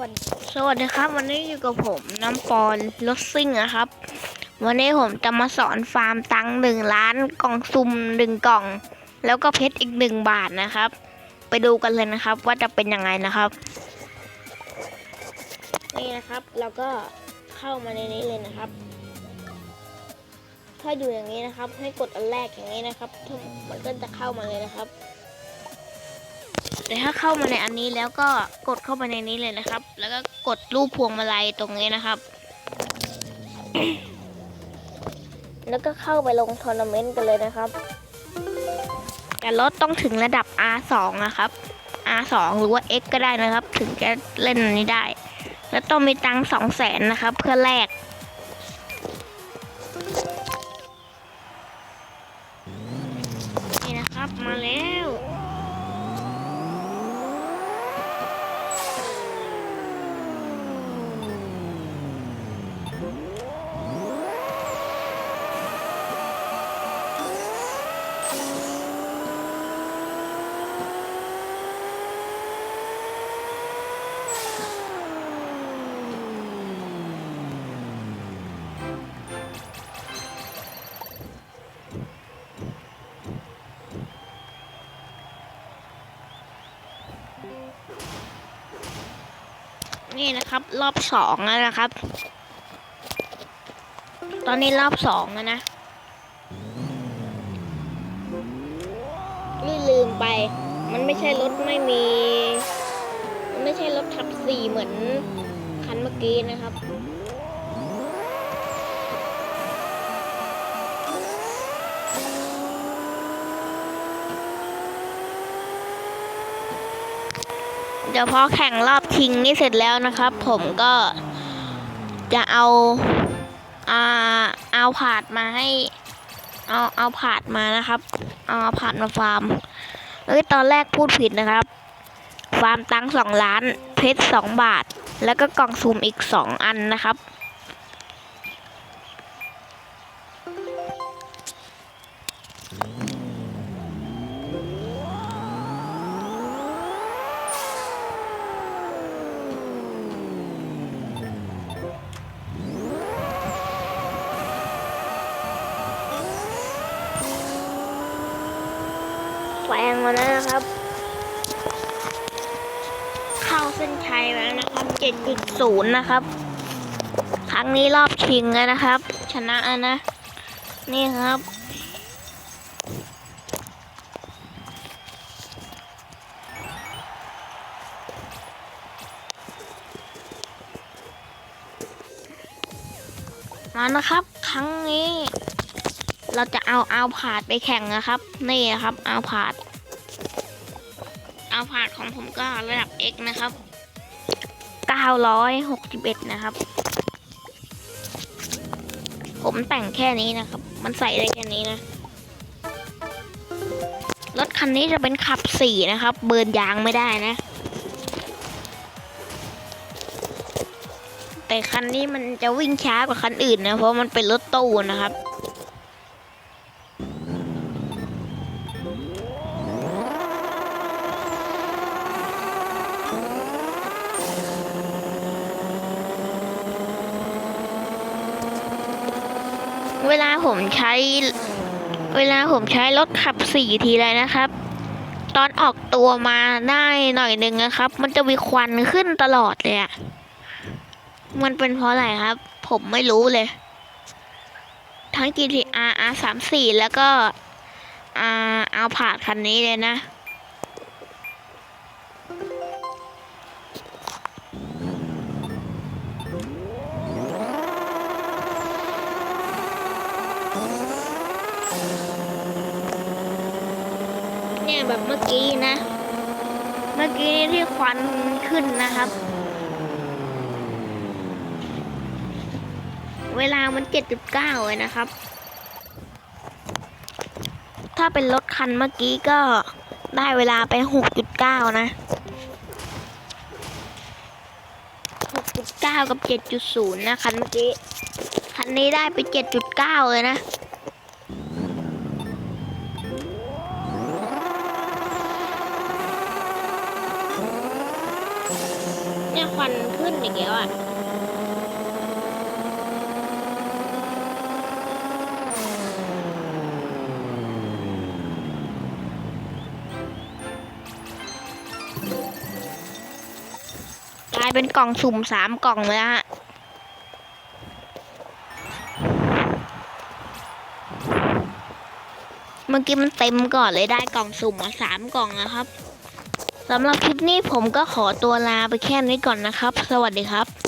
วัสดีสวัสดีครับ วันนี้อยู่กับผมน้ำปอนรถซิ่งนะครับ วันนี้ผมจะมาสอนฟาร์มตังหนึ่งล้านกล่องซุ่มหนึ่งกล่อง แล้วก็เพชรอีกหนึ่งบาทนะครับ ไปดูกันเลยนะครับ ว่าจะเป็นยังไงนะครับ นี่นะครับเราก็เข้ามาในนี้เลยนะครับ ถ้าอยู่อย่างนี้นะครับ ให้กดอันแรกอย่างนี้นะครับมันก็จะเข้ามาเลยนะครับ แต่ถ้าเข้ามาในอันนี้แล้วก็กดเข้าไปในนี้เลยนะครับ แล้วก็กดรูปพวงมาลัยตรงนี้นะครับ แล้วก็เข้าไปลงทัวร์นาเมนต์กันเลยนะครับ แต่รถต้องถึงระดับ R2 นะครับ R2 หรือว่า X ก็ได้นะครับ ถึงจะเล่นอันนี้ได้ แล้วต้องมีตังค์สองแสนนะครับ เพื่อแลกนี่นะครับมาแล้ว นี่นะครับ รอบสองแล้วนะครับ ตอนนี้รอบสองแล้วนะนี่ลืมไป มันไม่ใช่รถไม่มี มันไม่ใช่รถทับสี่เหมือนคันเมื่อกี้นะครับ เดี๋ยวพอแข่งรอบชิงนี่เสร็จแล้วนะครับ ผมก็จะเอาอาเอาผาดมาให้ เอาเอาผาดมานะครับ เอาผาดมาฟาร์มเอ้ยตอนแรกพูดผิดนะครับ ฟาร์มตังสองล้านเพชรสองบาท แล้วก็กล่องซูมอีกสองอันนะครับ แซงมาแล้วนะครับ เข้าเส้นชัยแล้วนะครับ 7.0 นะครับ ครั้งนี้รอบชิงแล้วนะครับ ชนะนะ นี่ครับมานะครับ ครั้งนี้ เราจะเอาเอาผาดไปแข่งนะครับ นี่นะครับเอาผาด เอาผาดของผมก็ระดับ X นะครับ961 นะครับ ผมแต่งแค่นี้นะครับ มันใส่ได้แค่นี้นะ รถคันนี้จะเป็นขับสี่นะครับ เบิร์นยางไม่ได้นะ แต่คันนี้มันจะวิ่งช้ากว่าคันอื่นนะ เพราะมันเป็นรถตู้นะครับ เวลาผมใช้ เวลาผมใช้รถขับสี่ทีไรนะครับ ตอนออกตัวมาได้หน่อยหนึ่งนะครับ มันจะมีควันขึ้นตลอดเลยอะมันเป็นเพราะอะไรครับ ผมไม่รู้เลย ทั้ง GTR R 3 4 แล้วก็ R เอาผ่าคันนี้เลยนะ เนี่ยแบบเมื่อกี้นะ เมื่อกี้ที่ควันขึ้นนะครับ เวลามันเจ็ดจุดเก้าเลยนะครับ ถ้าเป็นรถคันเมื่อกี้ก็ได้เวลาไปหกจุดเก้านะหกจุดเก้ากับเจ็ดจุดศูนย์นะคันเมื่อกี้ นนี้ได้ไปเจ็ดจุดเก้าเลยนะ เนี่ยควันขึ้นอีกแล้วอะกลายเป็นกล่องสุ่มสามกล่องเลยฮะ เมื่อกี้มันเต็มก่อนเลยได้กล่องสุ่มมาสามกล่องนะครับสำหรับคลิปนี้ผมก็ขอตัวลาไปแค่นี้ก่อนนะครับ สวัสดีครับ